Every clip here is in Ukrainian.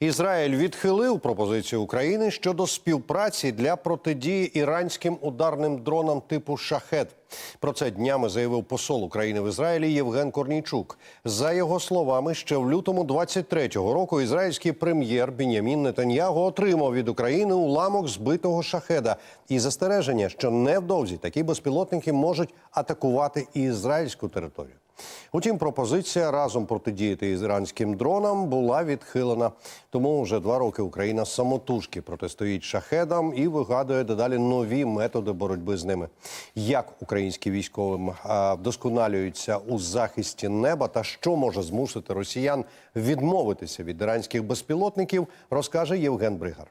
Ізраїль відхилив пропозицію України щодо співпраці для протидії іранським ударним дронам типу шахет. Про це днями заявив посол України в Ізраїлі Євген Корнійчук. За його словами, ще в лютому 23-го року ізраїльський прем'єр Бінямін Нетаньяго отримав від України уламок збитого шахеда і застереження, що невдовзі такі безпілотники можуть атакувати і ізраїльську територію. Утім, пропозиція разом протидіяти іранським дронам була відхилена. Тому вже два роки Україна самотужки протистоїть шахедам і вигадує дедалі нові методи боротьби з ними. Як українські військовим вдосконалюються у захисті неба та що може змусити росіян відмовитися від іранських безпілотників, розкаже Євген Бригар.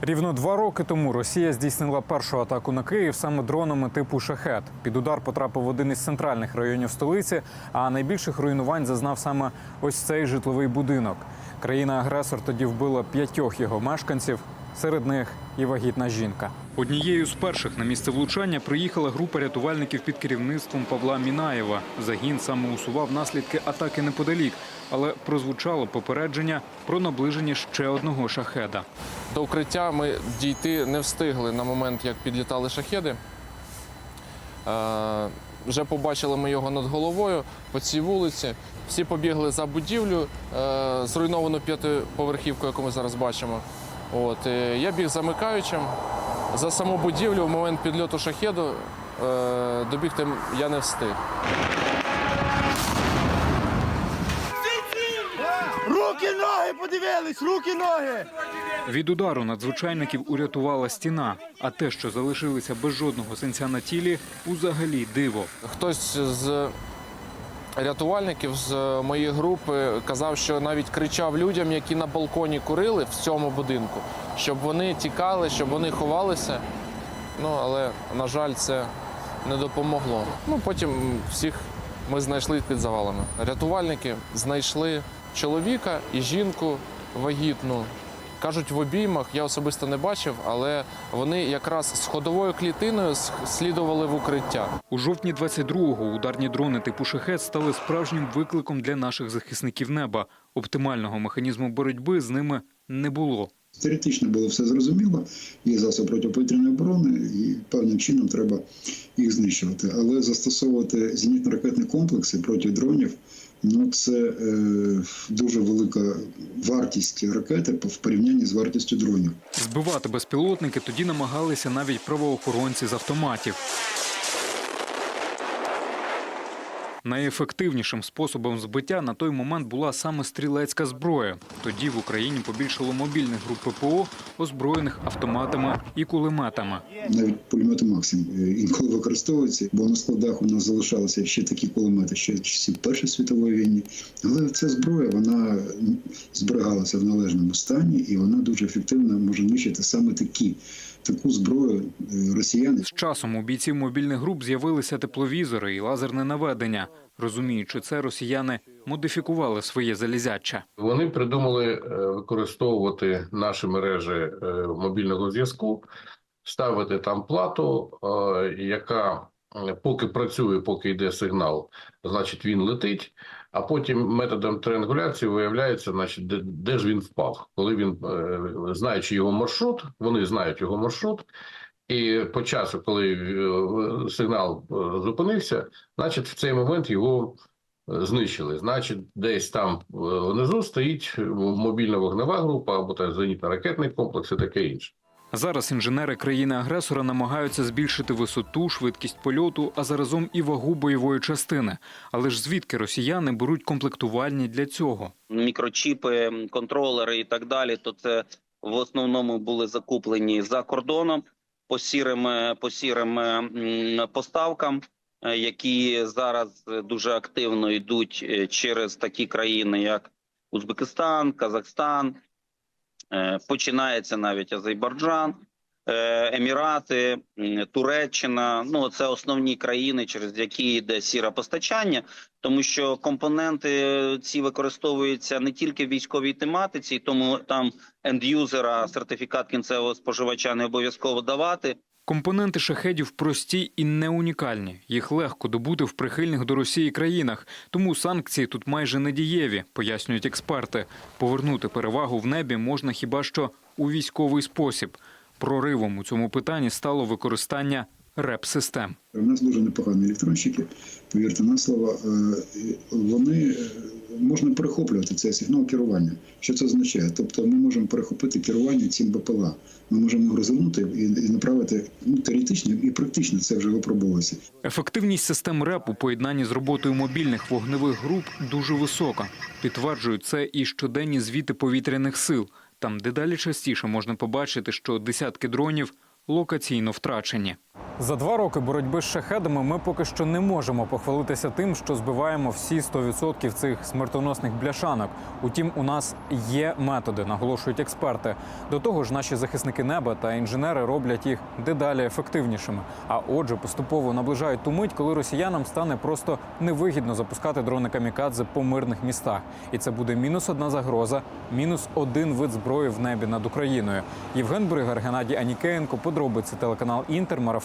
Рівно два роки тому Росія здійснила першу атаку на Київ саме дронами типу шахет. Під удар потрапив один із центральних районів столиці. А найбільших руйнувань зазнав саме ось цей житловий будинок. Країна-агресор тоді вбила п'ятьох його мешканців. Серед них і вагітна жінка. Однією з перших на місце влучання приїхала група рятувальників під керівництвом Павла Мінаєва. Загін саме усував наслідки атаки неподалік, але прозвучало попередження про наближення ще одного шахеда. До укриття ми дійти не встигли на момент, як підлітали шахеди. Е, вже побачили ми його над головою по цій вулиці. Всі побігли за будівлю, е, зруйновану п'ятиповерхівку, яку ми зараз бачимо. От, е, я біг замикаючим. За саму будівлю в момент підльоту шахеду е, добігти я не встиг. Руки, ноги подивились, руки, ноги. Від удару надзвичайників урятувала стіна, а те, що залишилися без жодного синця на тілі, узагалі диво. Хтось з рятувальників з моєї групи казав, що навіть кричав людям, які на балконі курили в цьому будинку, щоб вони тікали, щоб вони ховалися. Ну, але, на жаль, це не допомогло. Ну, потім всіх ми знайшли під завалами. Рятувальники знайшли чоловіка і жінку вагітну. Кажуть, в обіймах я особисто не бачив, але вони якраз з ходовою клітиною слідували в укриття. У жовтні 22-го ударні дрони типу шахет стали справжнім викликом для наших захисників неба. Оптимального механізму боротьби з ними не було. Теоретично було все зрозуміло, є засоб протиповітряної оборони, і певним чином треба їх знищувати. Але застосовувати зенітно-ракетні комплекси проти дронів ну це е, дуже велика вартість ракети в порівнянні з вартістю дронів. Збивати безпілотники тоді намагалися навіть правоохоронці з автоматів. Найефективнішим способом збиття на той момент була саме стрілецька зброя. Тоді в Україні побільшало мобільних груп ППО, озброєних автоматами і кулеметами. Навіть пулемети Максим е, інколи використовуються, бо на складах у нас залишалися ще такі кулемети, ще часів Першої світової війни. Але ця зброя вона зберігалася в належному стані, і вона дуже ефективно може нищити саме такі таку зброю е, росіяни. З часом у бійців мобільних груп з'явилися тепловізори і лазерне наведення. Розуміючи це, росіяни модифікували своє залізяча. Вони придумали е, використовувати наші мережі е, мобільного зв'язку, ставити там плату, яка поки працює, поки йде сигнал, значить він летить. А потім методом триангуляції виявляється, значить, де, де ж він впав, коли він е, знаючи його маршрут, вони знають його маршрут. І по часу, коли е, сигнал е, зупинився, значить в цей момент його знищили. Значить, десь там внизу стоїть мобільна вогнева група або зенітно-ракетний комплекс і таке інше. Зараз інженери країни-агресора намагаються збільшити висоту, швидкість польоту, а заразом і вагу бойової частини. Але ж звідки росіяни беруть комплектувальні для цього? мікрочіпи, контролери і так далі, то це в основному були закуплені за кордоном по сірим, е, по сірим е, поставкам, е, які зараз дуже активно йдуть через такі країни, як Узбекистан, Казахстан. Е, Починається навіть Азербайджан, е, Емірати, Туреччина. Ну це основні країни, через які йде сіре постачання тому що компоненти ці використовуються не тільки в військовій тематиці, тому там ендюзера сертифікат кінцевого споживача не обов'язково давати. Компоненти шахедів прості і не унікальні. Їх легко добути в прихильних до Росії країнах, тому санкції тут майже не дієві, пояснюють експерти. Повернути перевагу в небі можна хіба що у військовий спосіб. Проривом у цьому питанні стало використання реп-систем. У нас дуже непогані електронщики, повірте на слово. Е, Вони е, можна перехоплювати цей сигнал керування. Що це означає? Тобто ми можемо перехопити керування цим БПЛА. Ми можемо його розвернути і, направити ну, теоретично і практично це вже випробовується. Ефективність систем РЕП у поєднанні з роботою мобільних вогневих груп дуже висока. Підтверджують це і щоденні звіти повітряних сил. Там дедалі частіше можна побачити, що десятки дронів локаційно втрачені. За два роки боротьби з шахедами ми поки що не можемо похвалитися тим, що збиваємо всі 100% цих смертоносних бляшанок. Утім, у нас є методи, наголошують експерти. До того ж, наші захисники неба та інженери роблять їх дедалі ефективнішими. А отже, поступово наближають ту мить, коли росіянам стане просто невигідно запускати дрони камікадзе по мирних містах. І це буде мінус одна загроза, мінус один вид зброї в небі над Україною. Євген Бригар, Геннадій Анікеєнко, подробиці телеканал Інтер,